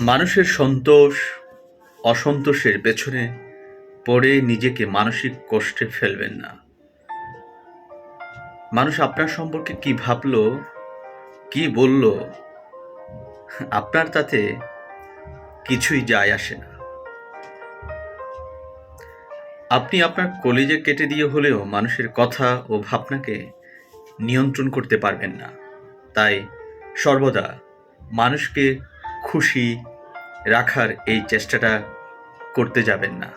মানুষের সন্তোষ, অসন্তোষের পেছনে পড়ে নিজেকে মানসিক কষ্টে ফেলবেন না। মানুষ আপনার সম্পর্কে কি ভাবলো, কি বলল, আপনার তাতে কিছুই যায় আসে না। আপনি আপনার কলেজে কেটে দিয়ে হলেও মানুষের কথা ও ভাবনাকে নিয়ন্ত্রণ করতে পারবেন না। তাই সর্বদা মানুষকে খুশি রাখার এই চেষ্টাটা করতে যাবেন না।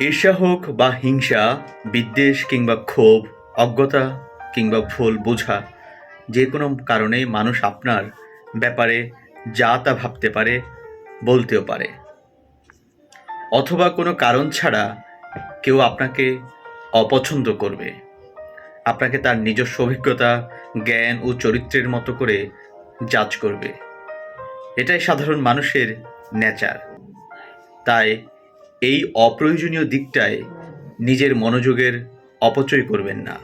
ঈর্ষা হোক বা হিংসা, বিদ্বেষ কিংবা ক্ষোভ, অজ্ঞতা কিংবা ভুল বোঝা, যে কোনো কারণেই মানুষ আপনার ব্যাপারে যা তা ভাবতে পারে, বলতেও পারে। অথবা কোনো কারণ ছাড়া কেউ আপনাকে অপছন্দ করবে। আপনাকে তার নিজস্ব অভিজ্ঞতা, জ্ঞান ও চরিত্রের মতো করে জাজ করবে। এটাই সাধারণ মানুষের নেচার তাই এই অপ্রয়োজনীয় দিকটায় নিজের মনোযোগের অপচয় করবেন না।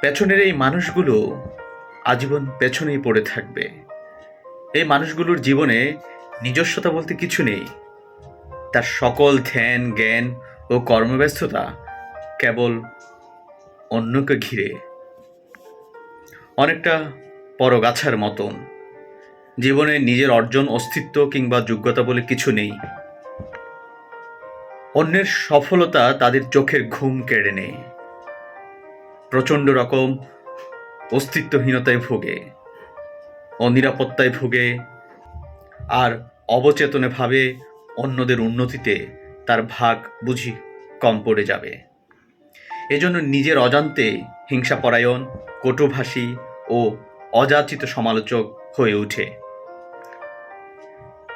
পেছনের এই মানুষগুলো আজীবন পেছনেই পড়ে থাকবে। এই মানুষগুলোর জীবনে নিজস্বতা বলতে কিছু নেই। তার সকল ধ্যান, জ্ঞান ও কর্মব্যস্ততা কেবল অন্যকে ঘিরে। অনেকটা পরগাছার মতন। জীবনে নিজের অর্জন, অস্তিত্ব কিংবা যোগ্যতা বলে কিছু নেই। অন্যের সফলতা তাদের চোখের ঘুম কেড়ে নেয়। প্রচণ্ড রকম অস্তিত্বহীনতায় ভোগে, অনিরাপত্তায় ভোগে, আর অবচেতনে ভাবে অন্যদের উন্নতিতে তার ভাগ বুঝি কম পড়ে যাবে। এজন্য নিজের অজান্তে হিংসাপরায়ণ, কটুভাষী ও অযাচিত সমালোচক হয়ে ওঠে।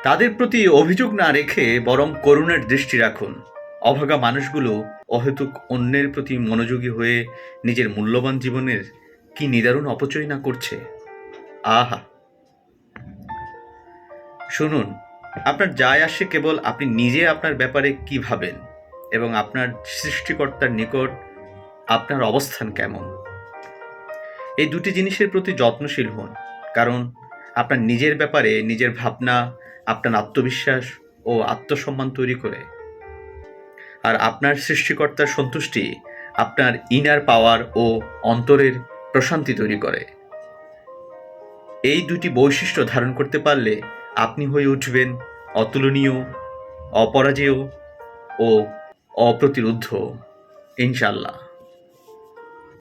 তাদের প্রতি অভিযোগ না রেখে বরং করুণার দৃষ্টি রাখুন। অভাগা মানুষগুলো অহেতুক অন্যের প্রতি মনোযোগী হয়ে নিজের মূল্যবান জীবনের কি নিদারুণ অপচয় না করছে? আহা! শুনুন, আপনার যায় আসে কেবল আপনি নিজে আপনার ব্যাপারে কি ভাবেন এবং আপনার সৃষ্টিকর্তার নিকট আপনার অবস্থান কেমন? এই দুটি জিনিসের প্রতি যত্নশীল হন, কারণ আপনার নিজের ব্যাপারে নিজের ভাবনা, আপনার আত্মবিশ্বাস ও আত্মসম্মান তৈরি করে। আর আপনার সৃষ্টিকর্তার সন্তুষ্টি আপনার ইনার পাওয়ার ও অন্তরের প্রশান্তি তৈরি করে। এই দুটি বৈশিষ্ট্য ধারণ করতে পারলে আপনি হয়ে উঠবেন অতুলনীয়, অপরাজেয় ও অপ্রতিরোধ্য ইনশাল্লাহ